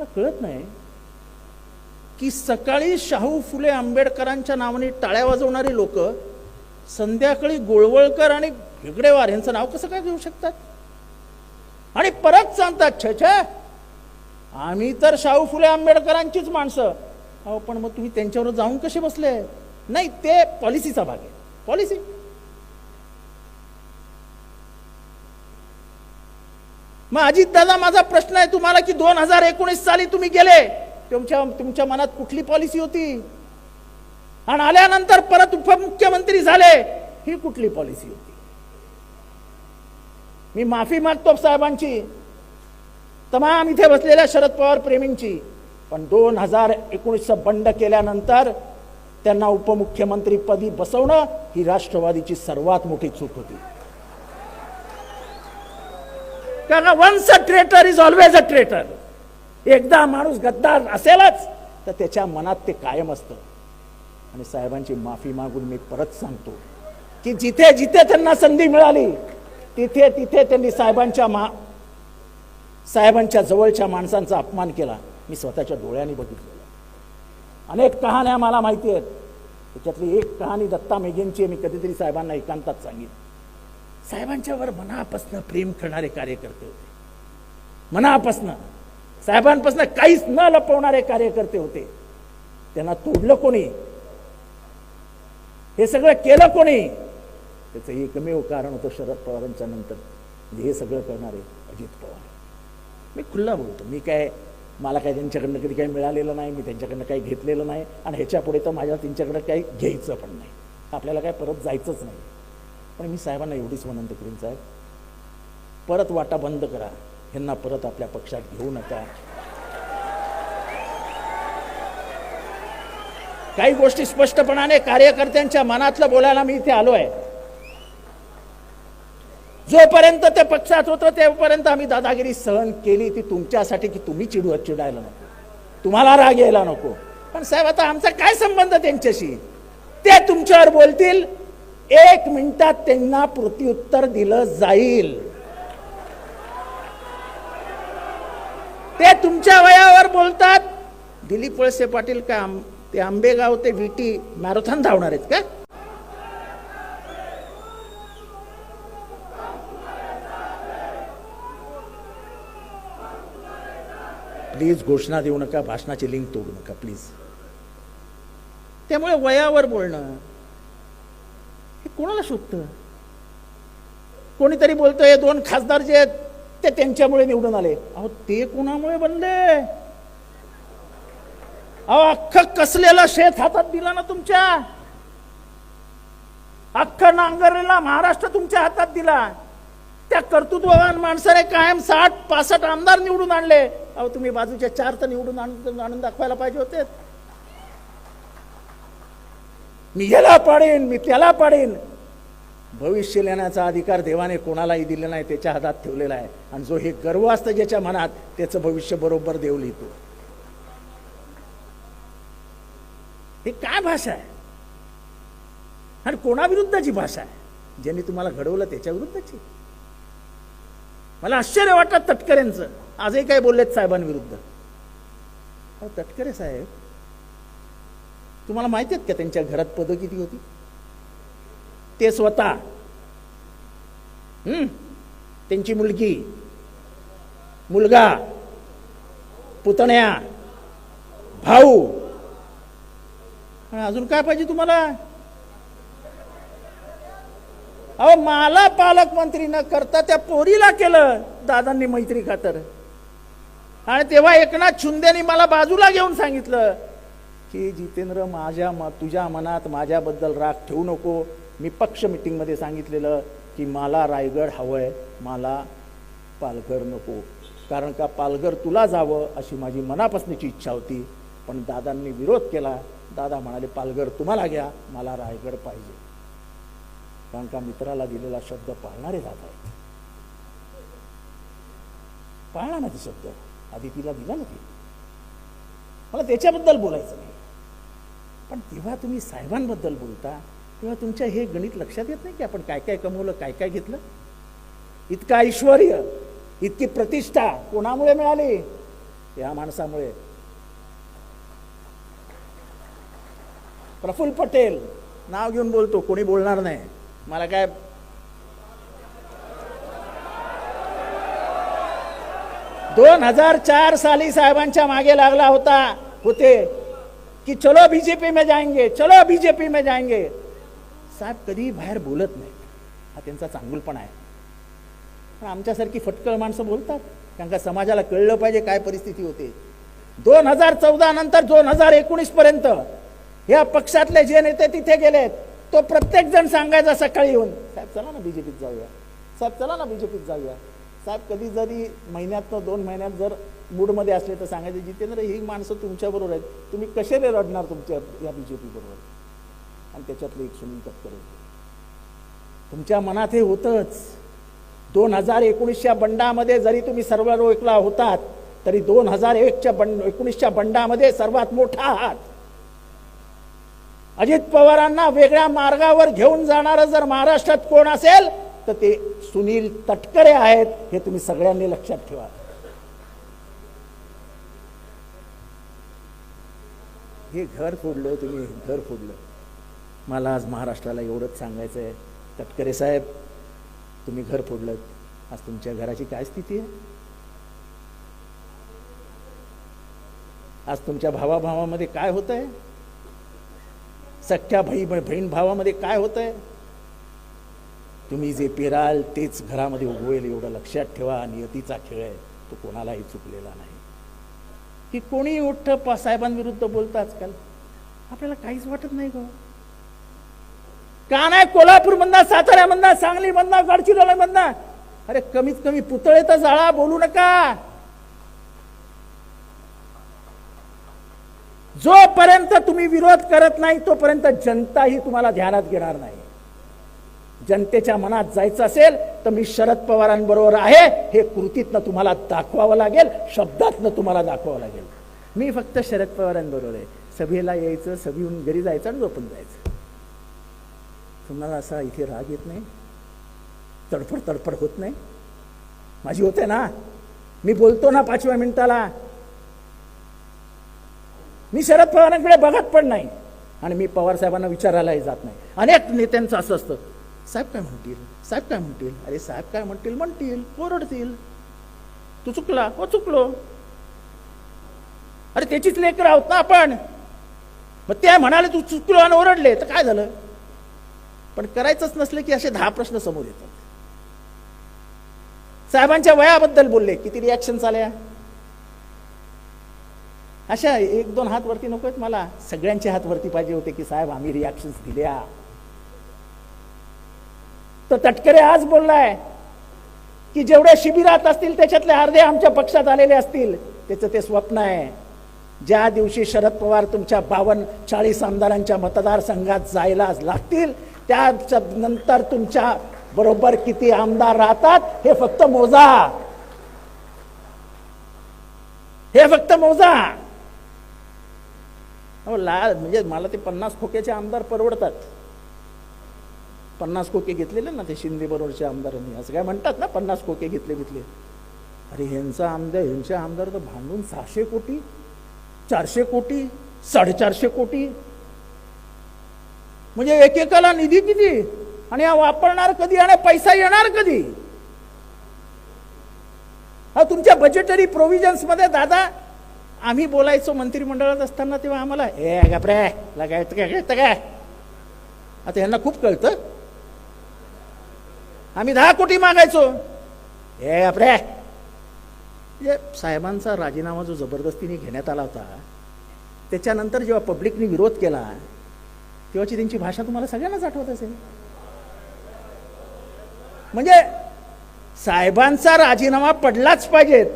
मला कळत नाही की सकाळी शाहू फुले आंबेडकरांच्या नावाने टाळ्या वाजवणारी लोक संध्याकाळी गोळवळकर आणि हेगडेवार यांचं नाव कसं काय घेऊ शकतात? आणि परत सांगतात छे छे आम्ही तर शाहू फुले आंबेडकरांचीच माणसं. अहो पण मग तुम्ही त्यांच्यावर जाऊन कसे बसले? नाही ते पॉलिसीचा भाग आहे. पॉलिसी. मग अजितदादा माझा प्रश्न आहे तुम्हाला की दोन हजार एकोणीस साली तुम्ही गेले तुमच्या तुमच्या मनात कुठली पॉलिसी होती? आणि आल्यानंतर परत उपमुख्यमंत्री झाले ही कुठली पॉलिसी होती? मी माफी मागतो साहेबांची. तमाम इथे बसलेल्या शरद पवार प्रेमींची. पण दोन हजार एकोणीसचं बंड केल्यानंतर त्यांना उपमुख्यमंत्री पदी बसवणं ही राष्ट्रवादीची सर्वात मोठी चूक होती. कारण once a traitor is always a traitor एकदा माणूस गद्दार असेलच तर त्याच्या मनात ते कायम असतं. आणि साहेबांची माफी मागून मी परत सांगतो की जिथे जिथे त्यांना संधी मिळाली तिथे तिथे त्यांनी साहेबांच्या मा साहेबांच्या जवळच्या माणसांचा अपमान केला. मी स्वतःच्या डोळ्यांनी बघितलेलं अनेक कहाण्या मला माहिती आहेत. त्याच्यातली एक कहाणी दत्ता मेघेंची आहे, मी कधीतरी साहेबांना एकांतात सांगितली साहेबांच्यावर मनापासनं प्रेम करणारे कार्यकर्ते होते. मनापासनं. साहेबांपासनं काहीच न लपवणारे कार्यकर्ते होते. त्यांना तोडलं कोणी? हे सगळं केलं कोणी? त्याचं एकमेव कारण होतं शरद पवारांच्या नंतर. म्हणजे हे सगळं करणारे अजित पवार. मी खुल्ला बोलतो. मी काय मला काय त्यांच्याकडनं कधी काही मिळालेलं नाही मी त्यांच्याकडनं काही घेतलेलं नाही आणि ह्याच्या पुढे तर माझ्या त्यांच्याकडं काही घ्यायचं पण नाही. आपल्याला काय परत जायचंच नाही. पण मी साहेबांना एवढीच विनंती करीन साहेब परत वाटा बंद करा. ह्यांना परत आपल्या पक्षात घेऊ नका. काही गोष्टी स्पष्टपणाने कार्यकर्त्यांच्या मनातलं बोलायला मी इथे आलो आहे जोपर्यंत ते पक्षात होतं तेपर्यंत आम्ही दादागिरी सहन केली ती तुमच्यासाठी की तुम्ही चिडू चिडायला नको. तुम्हाला राग यायला नको. पण साहेब आता आमचा काय संबंध त्यांच्याशी? ते तुमच्यावर बोलतील एक मिनिटात त्यांना प्रत्युत्तर दिलं जाईल. ते तुमच्या वयावर बोलतात. दिलीप वळसे पाटील काय ते आंबेगाव ते विटी मॅरेथॉन धावणार आहेत का? प्लीज घोषणा देऊ नका भाषणाची लिंक तोडू नका प्लीज. त्यामुळे वयावर बोलणं कोणाला शोधतं कोणीतरी बोलतोय दोन खासदार जे आहेत ते त्यांच्यामुळे निवडून आले. अहो ते कोणामुळे बनले? अहो अख्खं कसलेलं शेत हातात दिलं ना तुमच्या? अख्खं नांगरलेला महाराष्ट्र तुमच्या हातात दिला. त्या कर्तृत्ववान माणसाने कायम साठ पासष्ट आमदार निवडून आणले. अहो तुम्ही बाजूच्या चार तर निवडून आणून आणून दाखवायला पाहिजे होते. मी याला पाडेन मी त्याला पाडेन. भविष्य लिहिण्याचा अधिकार देवाने कोणालाही दिलेला नाही त्याच्या हातात ठेवलेला आहे. आणि जो हे गर्व असतं ज्याच्या मनात त्याचं भविष्य बरोबर देव लिहितो. हे काय भाषा आहे? आणि कोणाविरुद्धची भाषा आहे? ज्यांनी तुम्हाला घडवलं त्याच्या विरुद्धची मला आश्चर्य वाटतं तटकरेंचं. आजही काय बोललेत साहेबांविरुद्ध. अहो, तटकरे साहेब तुम्हाला माहिती आहेत का त्यांच्या घरात पदं किती होती? ते स्वतः. त्यांची मुलगी. मुलगा. पुतण्या. भाऊ. अजून काय पाहिजे तुम्हाला? अहो मला पालकमंत्री न करता त्या पोरीला केलं दादांनी मैत्री खातर. आणि तेव्हा एकनाथ शिंदेनी मला बाजूला घेऊन सांगितलं की जितेंद्र माझ्या म तुझ्या मनात माझ्याबद्दल राग ठेवू नको. मी पक्ष मिटिंगमध्ये सांगितलेलं की मला रायगड हवं आहे मला पालघर नको. कारण का पालघर तुला जावं अशी माझी मनापासण्याची इच्छा होती. पण दादांनी विरोध केला. दादा म्हणाले पालघर तुम्हाला घ्या मला रायगड पाहिजे. कारण का मित्राला दिलेला शब्द पाळणारे दादा आहेत. पाळला ना ते शब्द. आधी तिला दिला ना ती. मला त्याच्याबद्दल बोलायचं नाही. पण तेव्हा तुम्ही साहेबांबद्दल बोलता तेव्हा तुमच्या हे गणित लक्षात येत नाही की आपण काय काय कमवलं काय काय घेतलं? इतकं ऐश्वर इतकी प्रतिष्ठा कोणामुळे मिळाली? या माणसामुळे. प्रफुल्ल पटेल नाव घेऊन बोलतो कोणी बोलणार नाही. मला काय दोन हजार चार साली साहेबांच्या मागे लागला होता होते की चलो बीजेपी में जाएंगे चलो बीजेपी में जाएंगे. साहेब कधीही बाहेर बोलत नाही. हा त्यांचा चांगुलपणा आहे. पण आमच्यासारखी फटकळ माणसं बोलतात. कारण का समाजाला कळलं पाहिजे काय परिस्थिती होते. दोन हजार चौदा नंतर दोन हजार एकोणीस पर्यंत या पक्षातले जे नेते तिथे गेलेत तो प्रत्येक जण सांगायचा सकाळी येऊन साहेब चला ना बीजेपीत जाऊया. साहेब चला ना बीजेपीत जाऊया. साहेब कधी जरी महिन्यात दोन महिन्यात जर मूडमध्ये असले तर सांगायचे जितेंद्र ही माणसं तुमच्याबरोबर आहेत. तुम्ही कसे रडणार तुमच्या या बीजेपी बरोबर? आणि त्याच्यातलं एक सुनील तटकरे तुमच्या मनात हे होतंच. दोन हजार एकोणीसच्या बंडामध्ये जरी तुम्ही सर्व एकला होतात तरी दोन हजार एकच्या बंड एकोणीसच्या बंडामध्ये सर्वात मोठा आहात. अजित पवारांना वेगळ्या मार्गावर घेऊन जाणारं जर महाराष्ट्रात कोण असेल तर ते सुनील तटकरे आहेत हे तुम्ही सगळ्यांनी लक्षात ठेवा. हे घर फोडलं तुम्ही हे घर फोडलं. मला आज महाराष्ट्राला एवढंच सांगायचं आहे तटकरे साहेब तुम्ही घर फोडलं आज तुमच्या घराची काय स्थिती आहे? आज तुमच्या भावाभावामध्ये काय होत आहे सख्या भाई बहीण भावामध्ये काय होत आहे तुम्ही जे पेराल तेच घरामध्ये उगवेल एवढं लक्षात ठेवा. नियतीचा खेळ आहे. तो कोणालाही चुकलेला नाही. की कोणी उठ्ठ साहेबांविरुद्ध बोलतं आजकाल? आपल्याला काहीच वाटत नाही गो. का नाही कोल्हापूरमधनं साताऱ्यामधनं गडचिरोली गडचिरोलीमधनं. अरे कमीत कमी पुतळे तर जाळा बोलू नका. जोपर्यंत तुम्ही विरोध करत नाही तोपर्यंत जनता ही तुम्हाला ध्यानात घेणार नाही. जनतेच्या मनात जायचं असेल तर मी शरद पवारांबरोबर आहे. हे कृतीतनं तुम्हाला दाखवावं लागेल शब्दातनं तुम्हाला दाखवावं लागेल. मी फक्त शरद पवारांबरोबर आहे. सभेला यायचं सभेहून घरी जायचं आणि झोपून जायचं. तुम्हाला असा इथे राग येत नाही? तडफड तडफड होत नाही? माझी होते ना? मी बोलतो ना पाचव्या मिनिटाला. मी शरद पवारांकडे बघत पण नाही. आणि मी पवार साहेबांना विचारायलाही जात नाही. अनेक नेत्यांचं असं असतं. साहेब काय म्हणतील? साहेब काय म्हणतील? अरे साहेब काय म्हणतील? म्हणतील. ओरडतील. तू चुकला? हो चुकलो. अरे त्याचीच लेकर आहोत ना आपण. मग ते म्हणाले तू चुकलो आणि ओरडले. तर काय झालं? पण करायचंच नसलं की असे दहा प्रश्न समोर येतात. साहेबांच्या वयाबद्दल बोलले किती रिॲक्शन आल्या? अशा एक दोन हात वरती नको मला. सगळ्यांचे हात वरती पाहिजे होते की साहेब आम्ही रिॲक्शन दिल्या. तर तटकरे आज बोललाय की जेवढ्या शिबिरात असतील त्याच्यातले अर्धे आमच्या पक्षात आलेले असतील. त्याचं ते स्वप्न आहे. ज्या दिवशी शरद पवार तुमच्या बावन्न चाळीस आमदारांच्या मतदारसंघात जायला लागतील त्या नंतर तुमच्या बरोबर किती आमदार राहतात हे फक्त मोजा. हे फक्त मोजा. हो ला म्हणजे मला ते पन्नास खोक्याचे आमदार परवडतात. पन्नास खोके घेतलेले ना ते शिंदे बरोबरच्या आमदारांनी असं काय म्हणतात ना पन्नास खोके घेतले घेतले. अरे ह्यांचा आमदार ह्यांचे आमदार तर भांडून सहाशे कोटी चारशे कोटी साडेचारशे कोटी म्हणजे एकेकाला निधी किती आणि हा वापरणार कधी आणि पैसा येणार कधी? हा तुमच्या बजेटरी प्रोव्हिजन्समध्ये दादा आम्ही बोलायचो मंत्रिमंडळात असताना तेव्हा आम्हाला ए घाबरे लगायचं काय कळतं काय आता ह्यांना खूप कळतं. आम्ही दहा कोटी मागायचो. ए घाबरे. म्हणजे साहेबांचा राजीनामा जो जबरदस्तीने घेण्यात आला होता त्याच्यानंतर जेव्हा पब्लिकने विरोध केला तेव्हाची त्यांची भाषा तुम्हाला सगळ्यांनाच आठवत असेल. म्हणजे साहेबांचा राजीनामा पडलाच पाहिजेत.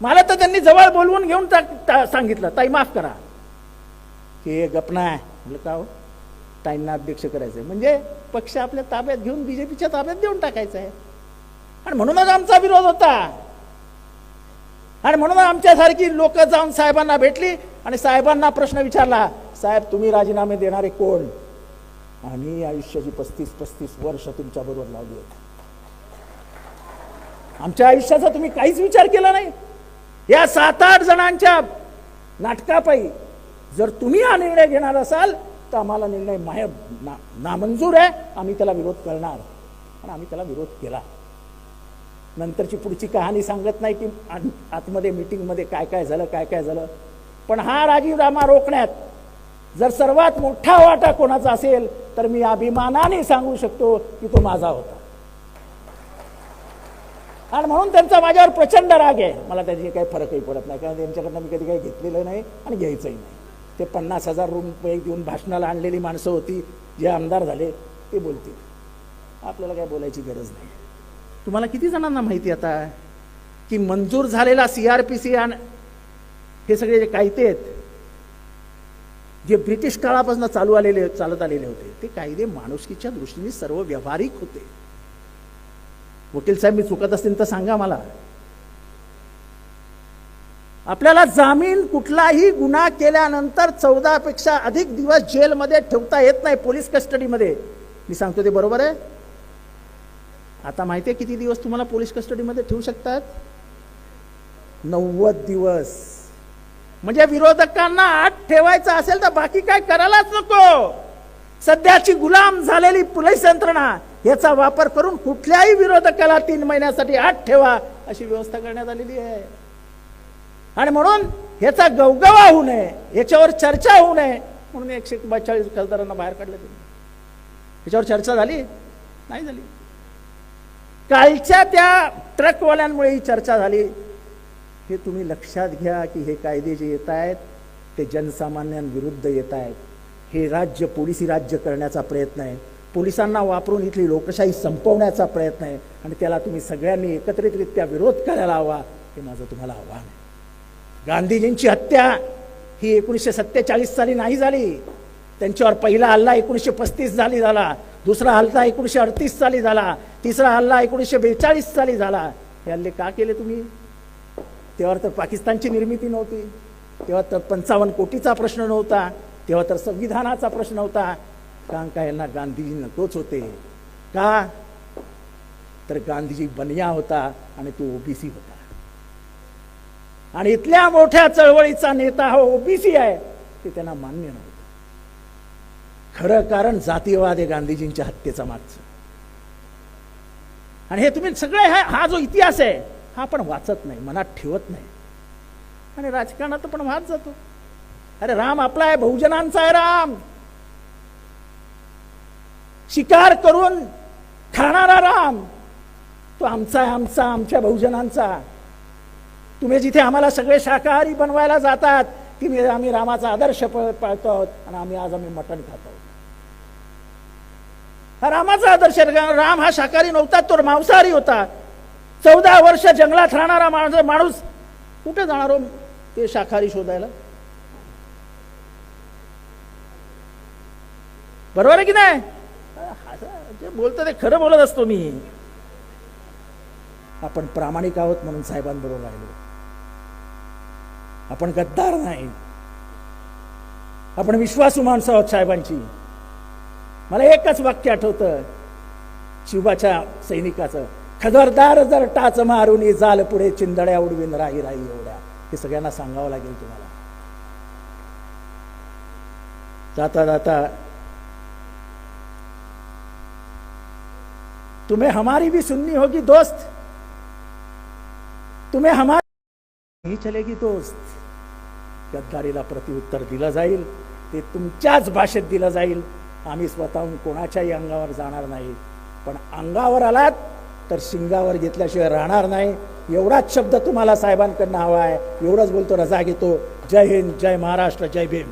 मला तर त्यांनी जवळ बोलवून घेऊन सांगितलं ताई माफ करा. हे गपना आहे म्हटलं का हो? ताईंना अध्यक्ष करायचं म्हणजे पक्ष आपल्या ताब्यात घेऊन बीजेपीच्या ताब्यात देऊन टाकायचं आहे आणि म्हणूनच आमचा विरोध होता. आणि म्हणून आमच्यासारखी लोक जाऊन साहेबांना भेटली. आणि साहेबांना प्रश्न विचारला साहेब तुम्ही राजीनामे देणारे कोण? आम्ही आयुष्याची पस्तीस पस्तीस वर्ष तुमच्या बरोबर लावली आहेत आमच्या आयुष्याचा तुम्ही काहीच विचार केला नाही. या सात आठ जणांच्या नाटकापायी जर तुम्ही हा निर्णय घेणार असाल तर आम्हाला निर्णय माय ना नामंजूर आहे. आम्ही त्याला विरोध करणार. पण आम्ही त्याला विरोध केला. नंतरची पुढची कहाणी सांगत नाही की आत- आतमध्ये मीटिंगमध्ये काय काय झालं काय काय झालं. पण हा राजीनामा रोखण्यात जर सर्वात मोठा वाटा कोणाचा असेल तर मी अभिमानाने सांगू शकतो की तो माझा होता. आणि म्हणून त्यांचा माझ्यावर प्रचंड राग आहे. मला त्याची काही फरकही पडत नाही. कारण त्यांच्याकडनं मी कधी काही घेतलेलं नाही आणि घ्यायचंही नाही. ते पन्नास हजार रुपये देऊन भाषणाला आणलेली माणसं होती जे आमदार झाले ते बोलतील. आपल्याला काय बोलायची गरज नाही. तुम्हाला किती जणांना माहिती आता? की मंजूर झालेला सी आर पी सी हे सगळे जे कायदे आहेत जे ब्रिटिश काळापासून चालू आलेले चालत आलेले होते ते कायदे माणुसकीच्या दृष्टीने सर्व व्यावहारिक होते. वकील साहेब मी चुकत असतील तर सांगा मला. आपल्याला जामीन कुठलाही गुन्हा केल्यानंतर चौदापेक्षा अधिक दिवस जेलमध्ये ठेवता येत नाही पोलीस कस्टडीमध्ये. मी सांगतो ते बरोबर आहे? आता माहिती आहे किती दिवस तुम्हाला पोलीस कस्टडीमध्ये ठेवू शकतात? नव्वद दिवस. म्हणजे विरोधकांना आत ठेवायचं असेल तर बाकी काय करायलाच नको. सध्याची गुलाम झालेली पोलीस यंत्रणा याचा वापर करून कुठल्याही विरोधकाला तीन महिन्यासाठी आत ठेवा अशी व्यवस्था करण्यात आलेली आहे. आणि म्हणून ह्याचा गवगवा होऊ नये याच्यावर चर्चा होऊ नये म्हणून एकशे बेचाळीस खासदारांना बाहेर काढलं तुम्ही ह्याच्यावर चर्चा झाली? नाही झाली. कालच्या त्या ट्रकवाल्यांमुळे ही चर्चा झाली. हे तुम्ही लक्षात घ्या की हे कायदे जे येत आहेत ते जनसामान्यांविरुद्ध येत आहेत. हे राज्य पोलिसी राज्य करण्याचा प्रयत्न आहे. पोलिसांना वापरून इथली लोकशाही संपवण्याचा प्रयत्न आहे आणि त्याला तुम्ही सगळ्यांनी एकत्रितरित्या विरोध करायला हवा हे माझं तुम्हाला आव्हान आहे. गांधीजींची हत्या ही एकोणीसशे सत्तेचाळीस साली नाही झाली. त्यांच्यावर पहिला हल्ला एकोणीसशे पस्तीस साली झाला. दुसरा हल्ला एकोणीसशे अडतीस साली झाला. तिसरा हल्ला एकोणीसशे बेचाळीस साली झाला. हे हल्ले का केले तुम्ही? तेव्हा तर पाकिस्तानची निर्मिती नव्हती. तेव्हा तर पंचावन्न कोटीचा प्रश्न नव्हता. तेव्हा तर संविधानाचा प्रश्न होता. कारण का यांना गांधीजी नकोच होते? का? तर गांधीजी बनिया होता आणि तो ओबीसी होता. आणि इथल्या मोठ्या चळवळीचा नेता हा ओबीसी आहे ते त्यांना मान्य नव्हतं. खरं कारण जातीयवाद आहे गांधीजींच्या हत्येचा मागचं आणि हे तुम्ही सगळे हा हा जो इतिहास आहे हा आपण वाचत नाही मनात ठेवत नाही. आणि राजकारणात पण वाहत जातो. अरे राम आपला आहे बहुजनांचा आहे राम. शिकार करून खाणारा राम. तो आमचा आहे आमचा आमच्या बहुजनांचा. तुम्ही जिथे आम्हाला सगळे शाकाहारी बनवायला जातात की मी आम्ही रामाचा आदर्श पाळतो आहोत आणि आम्ही आज आम्ही मटण खातो आहोत. हा रामाचा आदर्श राम हा शाकाहारी नव्हता तो मांसाहारी होता. चौदा वर्ष जंगलात राहणारा माणूस माणूस कुठे जाणार हो ते शाकाहारी शोधायला? बरोबर आहे की नाही? जे बोलतो ते खरं बोलत असतो मी. आपण प्रामाणिक आहोत म्हणून साहेबांबरोबर राहिलो. आपण गद्दार नाही. आपण विश्वासू माणसं आहोत साहेबांची. मला एकच वाक्य आठवतं शिवाच्या सैनिकाचं. खबरदार जर टाच मारून जाल पुढे चिंदड्या उडवीन राही राही एवढ्या. हे सगळ्यांना सांगावं लागेल तुम्हाला. जाता जाता तुम्हें हमारी भी सुननी होगी दोस्त. तुम्हें हमारी ही चलेगी दोस्त. गद्दारीला प्रतिउत्तर दिलं जाईल. ते तुमच्याच भाषेत दिलं जाईल. आम्ही स्वतःहून कोणाच्याही अंगावर जाणार नाही. पण अंगावर आलात तर शिंगावर घेतल्याशिवाय राहणार नाही. एवढाच शब्द तुम्हाला साहेबांकडनं हवा आहे. एवढंच बोलतो रजा घेतो. जय हिंद जय महाराष्ट्र जय भीम.